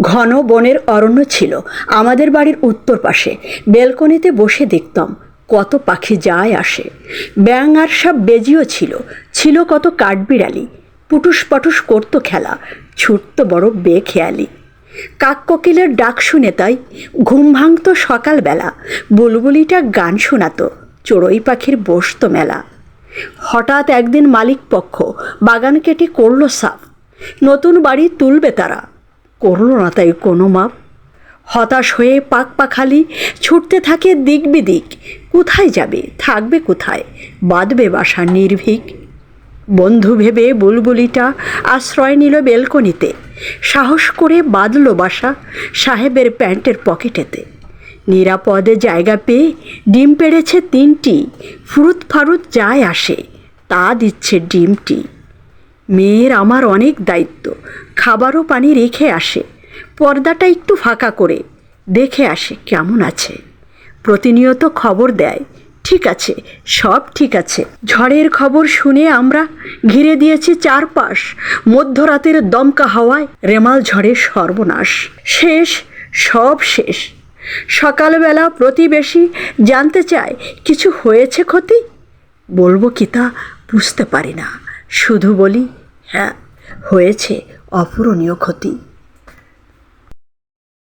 ঘন বনের অরণ্য ছিল, আমাদের বাড়ির উত্তর পাশে। বেলকনিতে বসে দেখতাম কত পাখি যায় আসে। ব্যাং আর সব বেজিও ছিল ছিল কত কাঠবিড়ালি। পুটুস পাটুস করতো খেলা, ছুটতো বড় বেখেয়ালি। কাক কোকিলের ডাক শুনে তাই ঘুম ভাঙতো সকালবেলা, বুলবুলিটা গান শোনাতো, চড়ুই পাখির বসতো মেলা। হঠাৎ একদিন মালিক পক্ষ বাগান কেটে করল সাফ নতুন বাড়ি তুলবে তারা। করল না তাই কোনো মাপ। হতাশ হয়ে পাক পাখালি ছুটতে থাকে দিক বিদিক কোথায় যাবে? থাকবে কোথায়? বাঁধবে বাসা নির্ভীক। বন্ধু ভেবে বুলবুলিটা আশ্রয় নিল বেলকনিতে। সাহস করে বাঁধল বাসা সাহেবের প্যান্টের পকেটেতে। নিরাপদে জায়গা পেয়ে ডিম পেড়েছে তিনটি। ফুরুত ফারুত যায় আসে। তা দিচ্ছে ডিমটি। মেয়ের আমার অনেক দায়িত্ব। খাবারও পানি রেখে আসে। পর্দাটা একটু ফাঁকা করে দেখে আসে কেমন আছে। প্রতিনিয়ত খবর দেয়, ঠিক আছে, সব ঠিক আছে। ঝড়ের খবর শুনে আমরা ঘিরে দিয়েছি চারপাশ। মধ্যরাতের দমকা হাওয়ায় রেমাল ঝড়ের সর্বনাশ। শেষ, সব শেষ। সকালবেলা প্রতিবেশী জানতে চায়, কিছু হয়েছে ক্ষতি? বলব কি তা বুঝতে পারি না। শুধু বলি হ্যাঁ হয়েছে অপূরণীয় ক্ষতি।